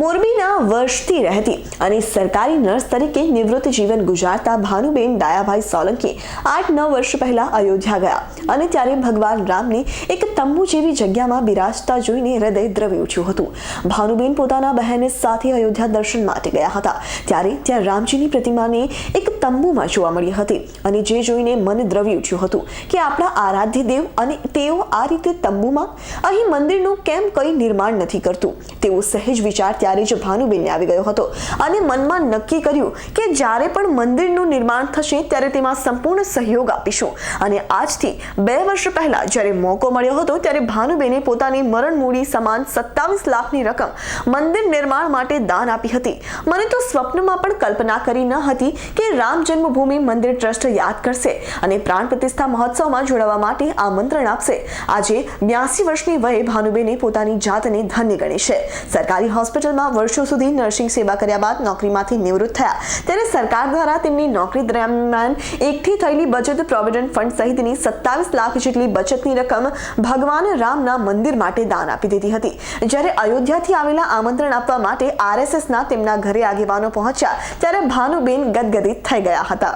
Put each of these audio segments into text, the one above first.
મોરબીના વર્ષથી રહેતી અને સરકારી નર્સ તરીકે નિવૃત્ત જીવન ગુજારતા ભાનુબેન ડાયાભાઈ સોલંકી આઠ નવ વર્ષ પહેલા અયોધ્યા ગયા અને ત્યારે ભગવાન રામને એક તંબુ જેવી જગ્યામાં બિરાજતા જોઈને હૃદય દ્રવી ઉઠ્યું હતું. ભાનુબેન પોતાના બહેન સાથે અયોધ્યા દર્શન માટે ગયા હતા. ત્યારે ત્યાં રામજીની પ્રતિમાને એક તંબુમાં જોવા મળી હતી અને જે જોઈને મન દ્રવી ઉઠ્યું હતું કે આપણા આરાધ્ય દેવ અને તેઓ આ રીતે તંબુમાં અહીં મંદિરનું કેમ કંઈ નિર્માણ નથી કરતું? તેવો સહેજ વિચાર ત્યારે જ ભાનુબેનને આવી ગયો હતો. અને મનમાં નક્કી કર્યું કે જ્યારે પણ મંદિરનું નિર્માણ થશે ત્યારે તેમાં સંપૂર્ણ સહયોગ આપીશું. અને આજથી બે વર્ષ પહેલા જ્યારે મોકો મળ્યો હતો ત્યારે ભાનુબેને પોતાની મરણ મૂડી સમાન સત્તાવીસ લાખની રકમ મંદિર નિર્માણ માટે દાન આપી હતી. મને તો સ્વપ્નમાં પણ કલ્પના કરી ન હતી કે રામ જન્મભૂમિ મંદિર ટ્રસ્ટ યાદ કરશે અને પ્રાણ પ્રતિષ્ઠા મહોત્સવમાં જોડાવા માટે આમંત્રણ આપશે. આજે બ્યાસી વર્ષની વયે ભાનુબેને પોતાની જાતને ધન્ય ગણી છે. સરકારી હોસ્પિટલમાં વર્ષો સુધી નર્સિંગ સેવા કર્યા બાદ નોકરીમાંથી નિવૃત્ત થયા. ત્યારે સરકાર દ્વારા તેમની નોકરી દરમિયાન એકઠી થયેલી બચત પ્રોવિડન્ટ ફંડ સહિતની સત્તાવીસ લાખ જેટલી બચતની રકમ ભગવાન રામના મંદિર માટે દાન આપી દીધી હતી. જ્યારે અયોધ્યાથી આવેલા આમંત્રણ આપવા માટે આરએસએસના તેમના ઘરે આગેવાનો પહોંચ્યા, ત્યારે ભાનુબેન ગદગદિત થઈ ગયા હતા.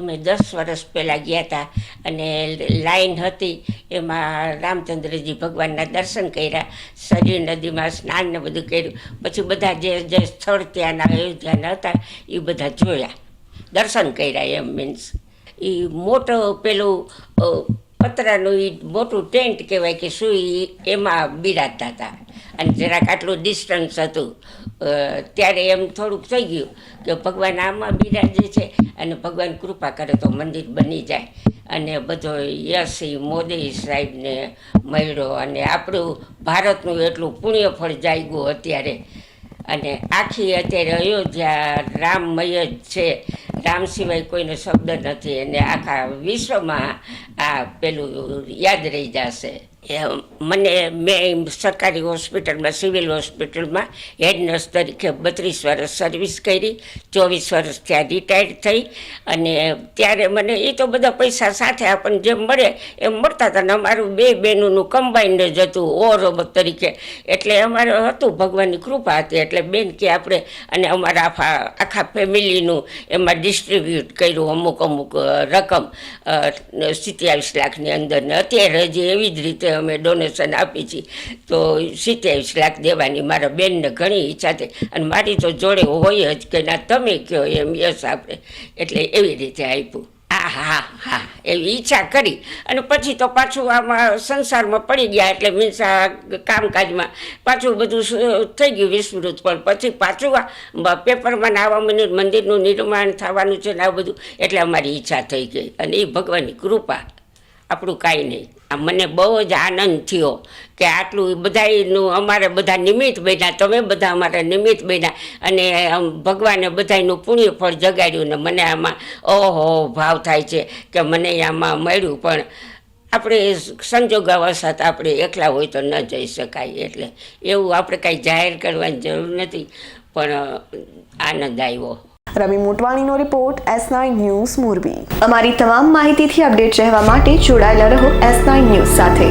અમે દસ વર્ષ પહેલાં ગયા હતા અને લાઈન હતી, એમાં રામચંદ્રજી ભગવાનના દર્શન કર્યા શરીર નદીમાં સ્નાન ને બધું કર્યું. પછી બધા જે જે સ્થળ ત્યાંના અયોધ્યાના હતા, એ બધા જોયા. દર્શન કર્યા એમ મીન્સ એ મોટો પેલું પતરાનું એ મોટું ટેન્ટ કહેવાય કે શું એમાં બિરાજતા હતા અને જરાક આટલું ડિસ્ટન્સ હતું. ત્યારે એમ થોડુંક થઈ ગયું કે ભગવાન આમાં બિરાજે છે અને ભગવાન કૃપા કરે તો મંદિર બની જાય. અને બધો યશ મોદી સાહેબને મળ્યો અને આપણું ભારતનું એટલું પુણ્યફળ જાગ્યું અત્યારે. અને આખી અત્યારે અયોધ્યા રામમય જ છે. રામ સિવાય કોઈનો શબ્દ નથી. અને આખા વિશ્વમાં આ પેલું યાદ રહી જશે. મને મેં સરકારી હોસ્પિટલમાં, સિવિલ હોસ્પિટલમાં હેડ નર્સ તરીકે બત્રીસ વર્ષ સર્વિસ કરી, ચોવીસ વર્ષ ત્યાં રિટાયર્ડ થઈ અને ત્યારે મને એ તો બધા પૈસા સાથે આપણને જેમ મળે એમ મળતા હતા ને અમારું બે બહેનોનું કમ્બાઈન્ડ જ હતું ઓવર તરીકે. એટલે અમારે હતું ભગવાનની કૃપા હતી, એટલે બેન કે આપણે અને અમારા આખા આખા ફેમિલીનું એમાં ડિસ્ટ્રીબ્યુટ કર્યું અમુક અમુક રકમ સિત્યાવીસ લાખની અંદર અત્યારે હજી એવી જ રીતે અમે ડોનેશન આપી છીએ તો સિત્યાવીસ લાખ દેવાની મારા બેનને ઘણી ઈચ્છા થઈ અને મારી તો જોડે હોય જ કે ના, તમે કહો એમ, યસ આપણે. એટલે એવી રીતે આપ્યું. હા હા હા, એવી ઈચ્છા કરી. અને પછી તો પાછું આમાં સંસારમાં પડી ગયા, એટલે મીન્સ આ કામકાજમાં પાછું બધું થઈ ગયું વિસ્મૃત. પણ પછી પાછું આ પેપરમાં આવા મને મંદિરનું નિર્માણ થવાનું છે ને આ બધું, એટલે અમારી ઈચ્છા થઈ ગઈ. અને એ ભગવાનની કૃપા. આપણું કાંઈ નહીં. મને બહુ જ આનંદ થયો કે આટલું બધાયનું, અમારે બધા નિમિત્ત બન્યા, તમે બધા અમારા નિમિત્ત બન્યા અને ભગવાને બધાયનું પુણ્ય ફળ જગાડ્યું ને મને આમાં ઓહો ભાવ થાય છે કે મને આમાં મળ્યું. પણ આપણે સંજોગાવસાત આપણે એકલા હોય તો ન જઈ શકાય એટલે એવું આપણે કાંઈ જાહેર કરવાની જરૂર નથી. પણ આનંદ આવ્યો. Ravi મોટવાણીનો report S nine news Morbi. અમારી તમામ માહિતીથી અપડેટ રહેવા માટે જોડાયેલા રહો એસ નાઇન ન્યૂઝ સાથે.